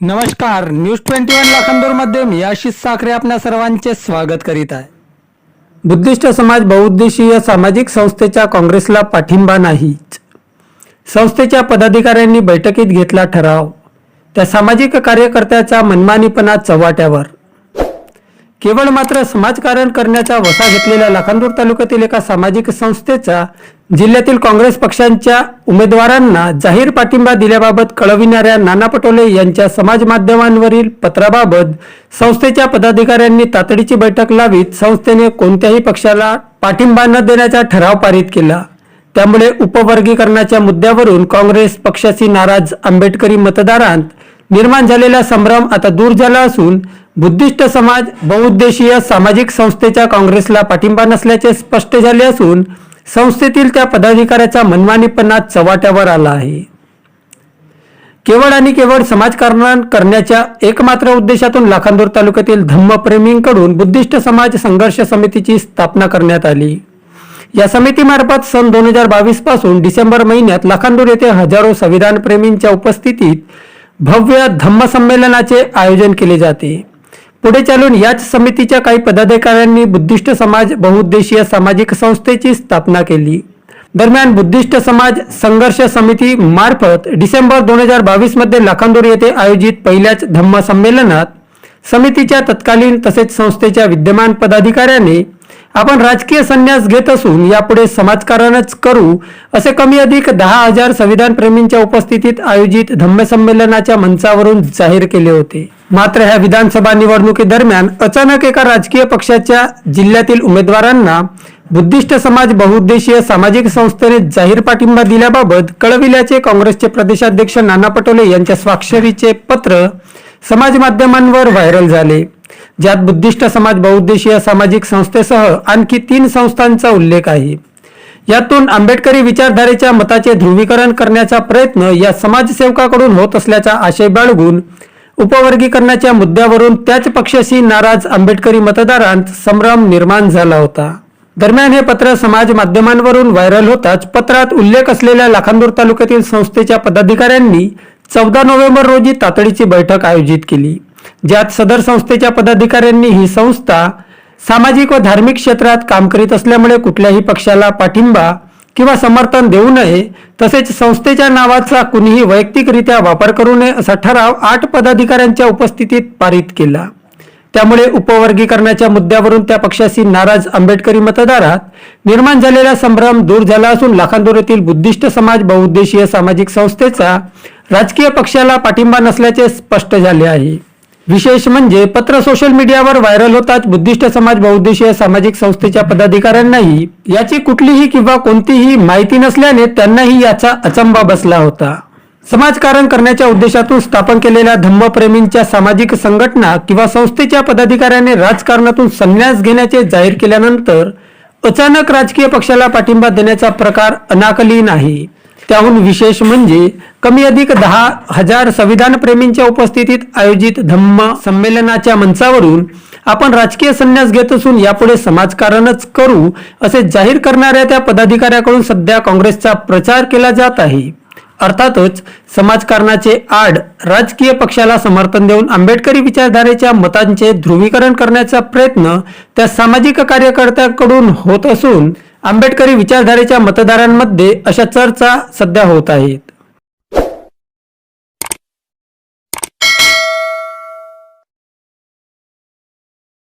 नमस्कार news twenty one लाखांदूरमध्ये मी आशिष साखरे आपल्या सर्वांचे स्वागत करीत आहे. बुद्धिस्ट समाज बहुउद्देशीय सामाजिक संस्थेच्या काँग्रेसला पाठिंबा नाहीच. संस्थेच्या पदाधिकाऱ्यांनी बैठकीत घेतला ठराव. त्या सामाजिक कार्यकर्त्याचा मनमानीपणा चव्हाट्यावर. केवळ मात्र समाजकारण करण्याचा वसा घेतलेल्या लाखांदूर तालुक्यातील एका सामाजिक संस्थेचा जिल्ह्यातील काँग्रेस पक्षांच्या उमेदवारांना जाहीर पाठिंबा दिल्याबाबत कळविणाऱ्या नाना पटोले यांच्या समाज माध्यमांवरील पत्राबाबत संस्थेच्या पदाधिकाऱ्यांनी तातडीची बैठक लावीत संस्थेने कोणत्याही पक्षाला पाठिंबा न देण्याचा ठराव पारित केला. त्यामुळे उपवर्गीकरणाच्या मुद्द्यावरून काँग्रेस पक्षाशी नाराज आंबेडकरी मतदारांत निर्माण झालेला संभ्रम आता दूर झाला असून बुद्धिस्ट समाज बहुउद्देशीय सामाजिक संस्थेच्या काँग्रेसला पाठिंबा नसल्याचे स्पष्ट झाले असून संस्थेतील त्या पदाधिकाऱ्याचा मनमानीपणा चव्हाट्यावर आला आहे. केवळ आणि केवळ समाजकारण करण्याच्या एकमात्र उद्देशातून लाखांदूर तालुक्यातील धम्मप्रेमींकडून बुद्धिस्ट समाज संघर्ष समितीची स्थापना करण्यात आली. या समितीमार्फत सन दोन हजार बावीसपासून डिसेंबर महिन्यात लाखांदूर येथे हजारो संविधान प्रेमींच्या उपस्थितीत भव्य धम्म संमेलनाचे आयोजन केले जाते. पुढे चालून याच समितीच्या काही पदाधिकाऱ्यांनी बुद्धिस्ट समाज बहुउद्देशीय सामाजिक संस्थेची स्थापना केली. दरम्यान बुद्धिस्ट समाज संघर्ष समिती मार्फत डिसेंबर दोन हजार बावीसमध्ये लाखांदूर येथे आयोजित पहिल्याच धम्म संमेलनात समितीच्या तत्कालीन तसेच संस्थेच्या विद्यमान पदाधिकाऱ्याने आपण राजकीय संन्यास घेत असून यापुढे समाजकारणच करू असे कमी अधिक दहा हजार संविधान प्रेमींच्या उपस्थितीत आयोजित धम्मसंमेलनाच्या मंचावरून जाहीर केले होते. मात्र ह्या विधानसभा निवडणुकीदरम्यान अचानक एका राजकीय पक्षाच्या जिल्ह्यातील उमेदवारांना बुद्धिस्ट समाज बहुउद्देशीय सामाजिक संस्थेने जाहीर पाठिंबा दिल्याबाबत कळविल्याचे काँग्रेसचे प्रदेशाध्यक्ष नाना पटोले यांच्या स्वाक्षरीचे पत्र समाज माध्यमांवर व्हायरल झाले. ज्यात बुद्धिस्ट समाज बहुउद्देशीय सामाजिक संस्थेसह आणखी तीन संस्थांचा उल्लेख आहे. यातून आंबेडकरी विचारधारेच्या मताचे ध्रुवीकरण करण्याचा प्रयत्न या समाजसेवकाकडून होत असल्याचा आशय बाळगून उपवर्गीकरणाच्या मुद्द्यावरून त्याच पक्षाशी नाराज आंबेडकरी मतदारांत संभ्रम निर्माण झाला होता. दरम्यान हे पत्र समाज माध्यमांवरून व्हायरल होताच पत्रात उल्लेख असलेल्या लाखांदूर तालुक्यातील संस्थेच्या पदाधिकाऱ्यांनी चौदा नोव्हेंबर रोजी तातडीची बैठक आयोजित केली. ज्यात सदर संस्थेच्या पदाधिकाऱ्यांनी ही संस्था सामाजिक व धार्मिक क्षेत्रात काम करीत असल्यामुळे कुठल्याही पक्षाला पाठिंबा किंवा समर्थन देऊ नये तसेच संस्थेच्या नावाचा कुणीही वैयक्तिकरित्या वापर करू नये असा ठराव आठ पदाधिकाऱ्यांच्या उपस्थितीत पारित केला. त्यामुळे उपवर्गीकरणाच्या मुद्द्यावरून त्या पक्षाशी नाराज आंबेडकरी मतदारात निर्माण झालेला संभ्रम दूर झाला असून लाखांदूर येथील बुद्धिस्ट समाज बहुउद्देशीय सामाजिक संस्थेचा राजकीय पक्षाला पाठिंबा नसल्याचे स्पष्ट झाले आहे. विशेष म्हणजे पत्र सोशल मीडियावर व्हायरल होताच बुद्धिस्ट समाज बहुउद्देशीय सामाजिक संस्थेच्या पदाधिकाऱ्यांनाही याची कुठलीही किंवा कोणतीही माहिती नसल्याने त्यांनाही याचा अचंबा बसला होता. समाजकारण करण्याच्या उद्देशातून स्थापन केलेल्या धम्मप्रेमींच्या सामाजिक संघटना किंवा संस्थेच्या पदाधिकाऱ्याने राजकारणातून संन्यास घेण्याचे जाहीर केल्यानंतर अचानक राजकीय पक्षाला पाठिंबा देण्याचा प्रकार अनाकलीन आहे. त्याहून विशेष म्हणजे कमी अधिक दहा हजार संविधान प्रेमींच्या उपस्थितीत आयोजित धम्म संमेलनाच्या मंचावरून आपण राजकीय संन्यास घेत असून यापुढे समाजकारणच करू असे जाहीर करणाऱ्या त्या पदाधिकाऱ्याकडून सध्या काँग्रेसचा प्रचार केला जात आहे. अर्थातच समाजकारणाचे आड राजकीय पक्षाला समर्थन देऊन आंबेडकरी विचारधारेच्या मतांचे ध्रुवीकरण करण्याचा प्रयत्न त्या सामाजिक कार्यकर्त्यांकडून होत असून आंबेडकरी विचारधारेच्या मतदारांमध्ये अशा चर्चा सध्या होत आहेत.